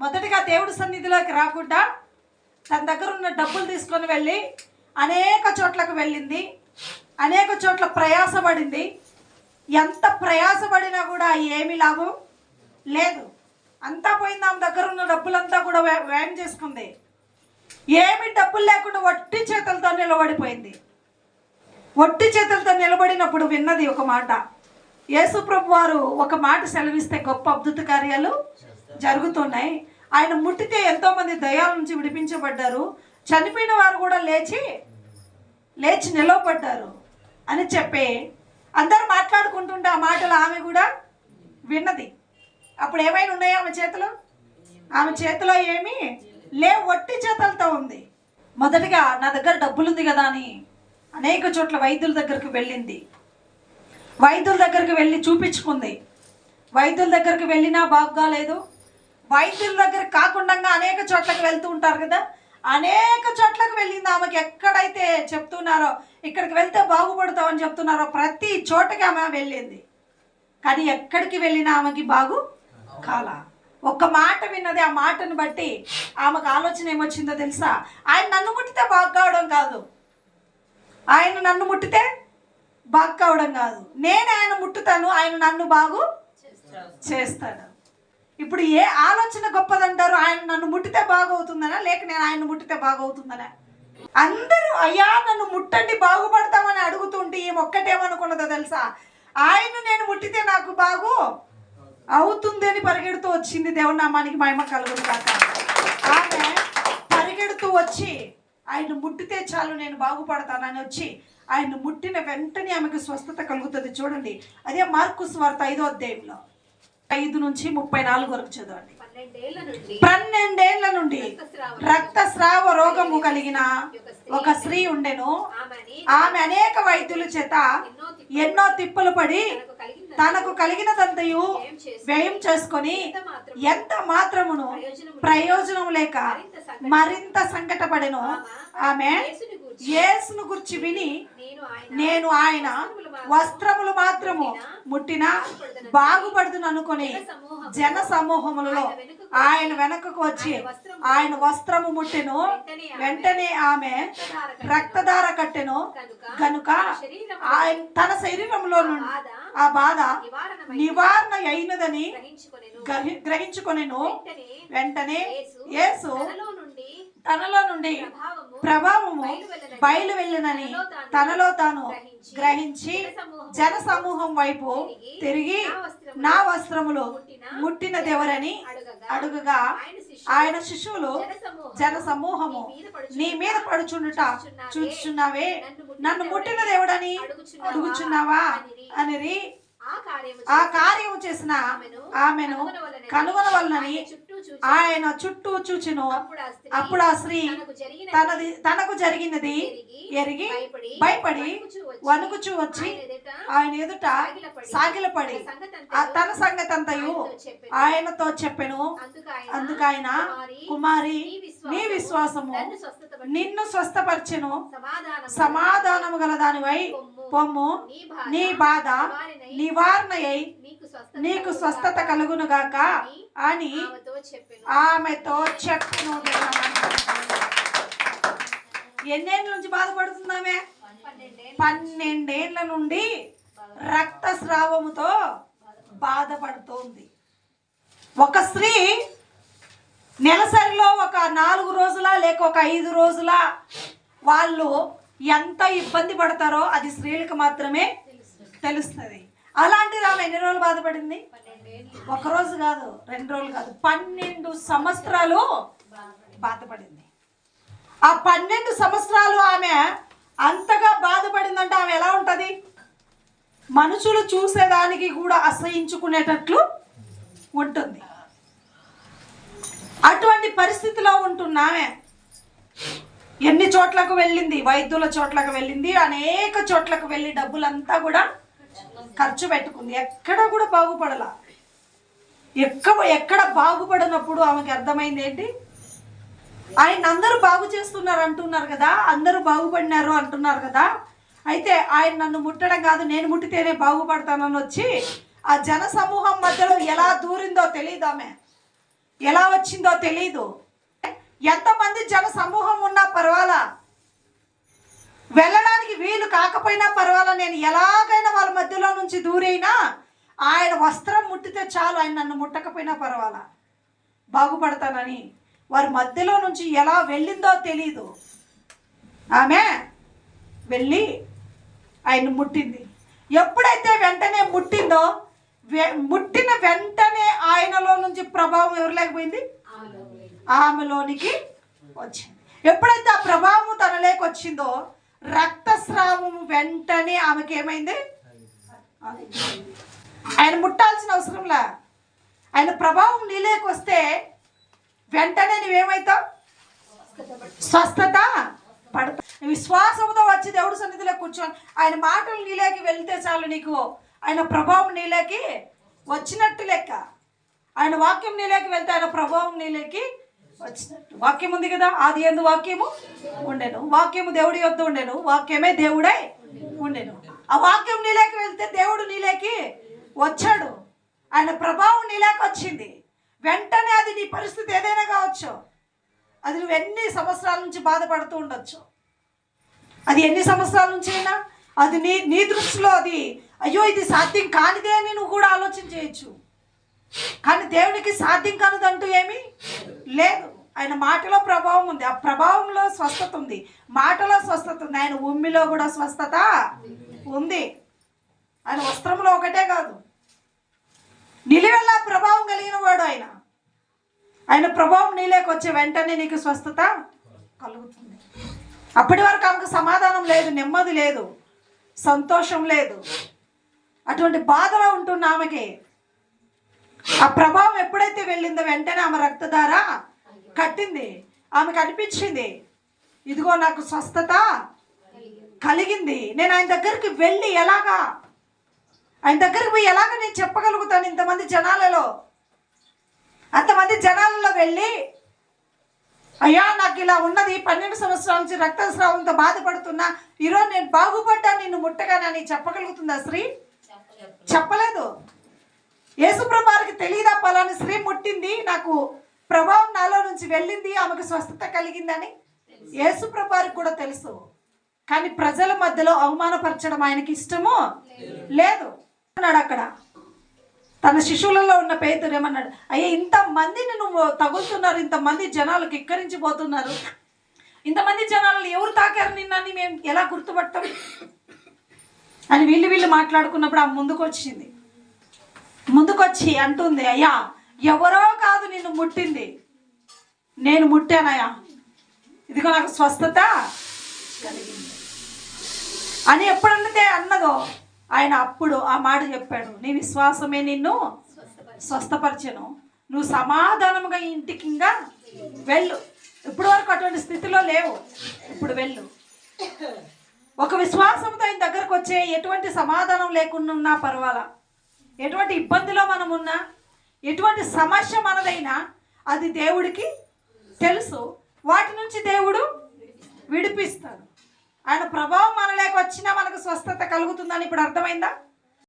మొదటిగా దేవుడి సన్నిధిలోకి రాకుండా తన దగ్గర ఉన్న డబ్బులు తీసుకొని వెళ్ళి అనేక చోట్లకు వెళ్ళింది. అనేక చోట్ల ప్రయాసపడింది. ఎంత ప్రయాసపడినా కూడా ఏమి లాభం లేదు. అంతా పోయింది ఆమె దగ్గర ఉన్న డబ్బులంతా కూడా వ్యాయం చేసుకుంది. ఏమి డబ్బులు లేకుండా వట్టి చేతులతో నిలబడిపోయింది. ఒట్టి చేతులతో నిలబడినప్పుడు విన్నది ఒక మాట. యేసుప్రభు వారు ఒక మాట సెలవిస్తే గొప్ప అద్భుత కార్యాలు జరుగుతున్నాయి. ఆయన ముట్టితే ఎంతో మంది దయాల నుంచి విడిపించబడ్డారు. చనిపోయిన వారు కూడా లేచి లేచి నిలవబడ్డారు అని చెప్పి అందరు మాట్లాడుకుంటుంటే ఆ మాటలు ఆమె కూడా విన్నది. అప్పుడు ఏమైనా ఉన్నాయా ఆమె చేతిలో? ఆమె చేతిలో ఏమి లే ఒట్టి చేతలతో ఉంది. మొదటిగా నా దగ్గర డబ్బులుంది కదా అని అనేక చోట్ల వైద్యుల దగ్గరికి వెళ్ళింది. వైద్యుల దగ్గరికి వెళ్ళి చూపించుకుంది. వైద్యుల దగ్గరికి వెళ్ళినా బాగాలేదు వైద్యుల దగ్గర కాకుండా అనేక చోట్లకు వెళ్తూ ఉంటారు కదా? అనేక చోట్లకు వెళ్ళింది ఆమెకి ఎక్కడైతే చెప్తున్నారో ఇక్కడికి వెళ్తే బాగుపడతామని చెప్తున్నారో ప్రతి చోటకి ఆమె వెళ్ళింది. కానీ ఎక్కడికి వెళ్ళినా ఆమెకి బాగు కాల. ఒక్క మాట విన్నది ఆ మాటను బట్టి ఆమెకు ఆలోచన ఏమొచ్చిందో తెలుసా? ఆయన నన్ను ముట్టితే బాగు కావడం కాదు. ఆయన నన్ను ముట్టితే బాగు కావడం కాదు. నేను ఆయన ముట్టుతాను ఆయన నన్ను బాగు చేస్తాడు. ఇప్పుడు ఏ ఆలోచన గొప్పదంటారు? ఆయన నన్ను ముట్టితే బాగవుతుందనా? లేక నేను ఆయన ముట్టితే బాగవుతుందనా? అందరూ అయ్యా నన్ను ముట్టండి బాగుపడతామని అడుగుతుంటే ఈ ఒక్కటేమనుకున్నదో తెలుసా? ఆయన నేను ముట్టితే నాకు బాగు అవుతుంది అని పరిగెడుతూ వచ్చింది దేవుని నామానికి మహిమ కలుగుడు కాక ఆమె పరిగెడుతూ వచ్చి ఆయన ముట్టితే చాలు నేను బాగుపడతానని వచ్చి ఆయన ముట్టిన వెంటనే ఆమెకు స్వస్థత కలుగుతుంది. చూడండి అదే మార్కు స్వార్థ ఐదో అధ్యాయంలో. ఐదు నుంచి ముప్పై నాలుగు వరకు చదవండి. పన్నెండేళ్ళ నుండి రక్తస్రావ రోగము కలిగిన ఒక స్త్రీ ఉండెను. ఆమె అనేక వైద్యుల చేత ఎన్నో తిప్పలు పడి తనకు కలిగిన కలిగినదంతయు వ్యయం చేసుకొని ఎంత మాత్రమును ప్రయోజనం లేక మరింత సంకటపడెను ఆమె యేసును గుర్చి విని నేను ఆయన వస్త్రములు మాత్రము ముట్టిన బాగుపడుతును అనుకొని జన సమూహములలో ఆయన వెనకకు వచ్చి ఆయన వస్త్రము ముట్టెను. వెంటనే ఆమె రక్తధార కట్టెను. కనుక ఆయన తన శరీరంలో నుండి ఆ బాధ నివారణ అయినదని గ్రహించుకొనెను. గ్రహి గ్రహించుకొనెను. వెంటనే యేసు తనలో నుండి ప్రభావము బయలు వెళ్ళినని తనలో తాను గ్రహించి జన సమూహం వైపు తిరిగి నా వస్త్రములు ముట్టినదెవరని అడుగగా ఆయన శిశువులు జన సమూహము నీ మీద పడుచుండుట చూచుచున్నావే నన్ను ముట్టినదెవడని అడుగుచున్నావా అనిరి. ఆ కార్యము చేసిన ఆమెను కనుగొనవలనని చుట్టూ చూచి ఆయన చుట్టూ చూచును. అప్పుడు ఆ స్త్రీ తనది తనకు జరిగినది ఎరిగి భయపడి వణుకుచూ వచ్చి ఆయన ఎదుట సాగిలపడి తన సంగతి అంతయు ఆయనతో చెప్పెను. అందుకు ఆయన కుమారి నీ విశ్వాసము నన్ను స్వస్థపరచెను. సమాధానం సమాధానము గల దానివై పొమ్ము నీ బాధ నీ బాధ నివారణ అయి నీకు స్వస్థత స్వస్థత కలుగునుగాక అని ఆమెతో చెప్పెను. ఎన్నేళ్ళ నుంచి బాధపడుతుందామె పన్నెండేళ్ళు పన్నెండేళ్ళ నుండి రక్తస్రావముతో బాధపడుతోంది. ఒక స్త్రీ నెలసరిలో ఒక నాలుగు రోజుల లేక ఒక ఐదు రోజుల వాళ్ళు ఎంత ఇబ్బంది పడతారో అది స్త్రీలకు మాత్రమే తెలుస్తుంది. అలాంటిది ఆమె ఎన్ని రోజులు బాధపడింది? ఒకరోజు ఒక రోజు కాదు రెండు రోజులు కాదు పన్నెండు సంవత్సరాలు బాధపడింది. ఆ పన్నెండు సంవత్సరాలు ఆమె అంతగా బాధపడిందంటే ఆమె ఎలా ఉంటుంది? మనుషులు చూసేదానికి కూడా అసహించుకునేటట్లు ఉంటుంది. అటువంటి పరిస్థితిలో ఉంటున్న ఆమె. ఎన్ని చోట్లకు వెళ్ళింది? వైద్యుల చోట్లకు వెళ్ళింది. అనేక చోట్లకు వెళ్ళి డబ్బులంతా కూడా ఖర్చు పెట్టుకుంది. ఎక్కడ కూడా బాగుపడలా. ఎక్కడ ఎక్కడ బాగుపడినప్పుడు ఆమెకి అర్థమైంది ఏంటి? ఆయన అందరూ బాగు చేస్తున్నారు అంటున్నారు కదా అందరూ బాగుపడినారు అంటున్నారు కదా. అయితే ఆయన నన్ను ముట్టడం కాదు నేను ముట్టితేనే బాగుపడతానని వచ్చి ఆ జన సమూహం మధ్యలో ఎలా దూరిందో తెలియదు ఆమె. ఎలా వచ్చిందో తెలియదు ఎంతమంది జన సమూహం ఉన్నా పర్వాలా? వెళ్ళడానికి వీలు కాకపోయినా పర్వాలా? నేను ఎలాగైనా వాళ్ళ మధ్యలో నుంచి దూరైనా ఆయన వస్త్రం ముట్టితే చాలు ఆయన నన్ను ముట్టకపోయినా పర్వాలా? బాగుపడతానని. వారి మధ్యలో నుంచి ఎలా వెళ్ళిందో తెలీదు. ఆమె వెళ్ళి ఆయన ముట్టింది. ఎప్పుడైతే వెంటనే ముట్టిందో ముట్టిన వెంటనే ఆయనలో నుంచి ప్రభావం ఎవరు లేకపోయింది ఆమెలోనికి వచ్చింది. ఎప్పుడైతే ఆ ప్రభావం తనలోకి వచ్చిందో రక్తస్రావం వెంటనే ఆమెకి ఏమైంది? ఆయన ముట్టాల్సిన అవసరంలా? ఆయన ప్రభావం నీలోకి వస్తే వెంటనే నువ్వేమవుతావు స్వస్థత పడతా విశ్వాసంతో వచ్చి దేవుడి సన్నిధిలో కూర్చొని ఆయన మాటలు నీలోకి వెళ్తే చాలు నీకు. ఆయన ప్రభావం నీలోకి వచ్చినట్టు లెక్క. ఆయన వాక్యం నీలోకి వెళ్తే ఆయన ప్రభావం నీలోకి వచ్చినట్టు. వాక్యం ఉంది కదా? ఆది ఎందు వాక్యము ఉండెను. వాక్యము దేవుడి యొద్ద ఉండెను. వాక్యమే దేవుడై ఉండెను. ఆ వాక్యం నీలోకి వెళ్తే దేవుడు నీలోకి వచ్చాడు. ఆయన ప్రభావం నీలోకి వచ్చింది. వెంటనే అది నీ పరిస్థితి ఏదైనా కావచ్చు. అది నువ్వు ఎన్ని సంవత్సరాల నుంచి బాధపడుతూ ఉండొచ్చు? అది ఎన్ని సంవత్సరాల నుంచి అయినా? అది నీ నీ దృష్టిలో అది అయ్యో ఇది సాధ్యం కానిదే అని నువ్వు కూడా ఆలోచన చేయొచ్చు. కానీ దేవునికి సాధ్యం కానిదంటూ ఏమీ లేదు. ఆయన మాటలో ప్రభావం ఉంది. ఆ ప్రభావంలో స్వస్థత ఉంది. మాటలో స్వస్థత ఉంది. ఆయన ఉమ్మిలో కూడా స్వస్థత ఉంది. ఆయన వస్త్రంలో ఒకటే కాదు. నిలువెల్లా ప్రభావం కలిగిన వాడు ఆయన. ఆయన ప్రభావం నీలోకి వచ్చే వెంటనే నీకు స్వస్థత కలుగుతుంది. అప్పటి వరకు ఆమెకు సమాధానం లేదు నెమ్మది లేదు సంతోషం లేదు. అటువంటి బాధలో ఉంటున్న ఆమెకి ఆ ప్రభావం ఎప్పుడైతే వెళ్ళిందో వెంటనే ఆమె రక్తధార కట్టింది. ఆమెకు అనిపించింది. ఇదిగో నాకు స్వస్థత కలిగింది. నేను ఆయన దగ్గరికి వెళ్ళి ఎలాగా? ఆయన దగ్గరికి పోయి ఎలాగ నేను చెప్పగలుగుతాను ఇంతమంది జనాలలో? అంతమంది జనాలలో వెళ్ళి అయ్యా నాకు ఇలా ఉన్నది. పన్నెండు సంవత్సరాల నుంచి రక్తస్రావంతో బాధపడుతున్నా. ఈరోజు నేను బాగుపడ్డా నిన్ను ముట్టగానని చెప్పగలుగుతుందా స్త్రీ? చెప్పలేదు. యేసుప్రభారికి తెలియదా? పలాని స్త్రీ ముట్టింది. నాకు ప్రభావం నాలో నుంచి వెళ్ళింది ఆమెకు స్వస్థత కలిగిందని యేసుప్రభారికి కూడా తెలుసు. కానీ ప్రజల మధ్యలో అవమానపరచడం ఆయనకి ఇష్టము లేదు. అన్నాడు అక్కడ. తన శిశువులలో ఉన్న పేదరు ఏమన్నాడు? అయ్యా ఇంతమందిని నువ్వు తగులుతున్నారు ఇంతమంది జనాలు కిక్కరించిపోతున్నారు ఇంతమంది జనాలు ఎవరు తాకారు నిన్నని మేము ఎలా గుర్తుపడతాం? అని వీళ్ళు వీళ్ళు మాట్లాడుకున్నప్పుడు ఆ ముందుకు వచ్చింది ముందుకొచ్చి అంటుంది అయ్యా ఎవరో కాదు నిన్ను ముట్టింది. నేను ముట్టానయ్యా. ఇదిగో నాకు స్వస్థత కలిగింది. అని ఎప్పుడంటే అన్నదో ఆయన అప్పుడు ఆ మాట చెప్పాడు. నీ విశ్వాసమే నిన్ను స్వస్థపరచను. నువ్వు సమాధానముగా ఇంటికి ఇంకా వెళ్ళు. ఇప్పుడు వరకు అటువంటి స్థితిలో లేవు. ఇప్పుడు వెళ్ళు. ఒక విశ్వాసంతో ఆయన దగ్గరకు వచ్చే ఎటువంటి సమాధానం లేకుండా ఉన్నా పర్వాలా. ఎటువంటి ఇబ్బందిలో మనం ఉన్నా ఎటువంటి సమస్య మనదైనా అది దేవుడికి తెలుసు. వాటి నుంచి దేవుడు విడిపిస్తాడు. ఆయన ప్రభావం మనలేక వచ్చినా మనకు స్వస్థత కలుగుతుందని ఇప్పుడు అర్థమైందా?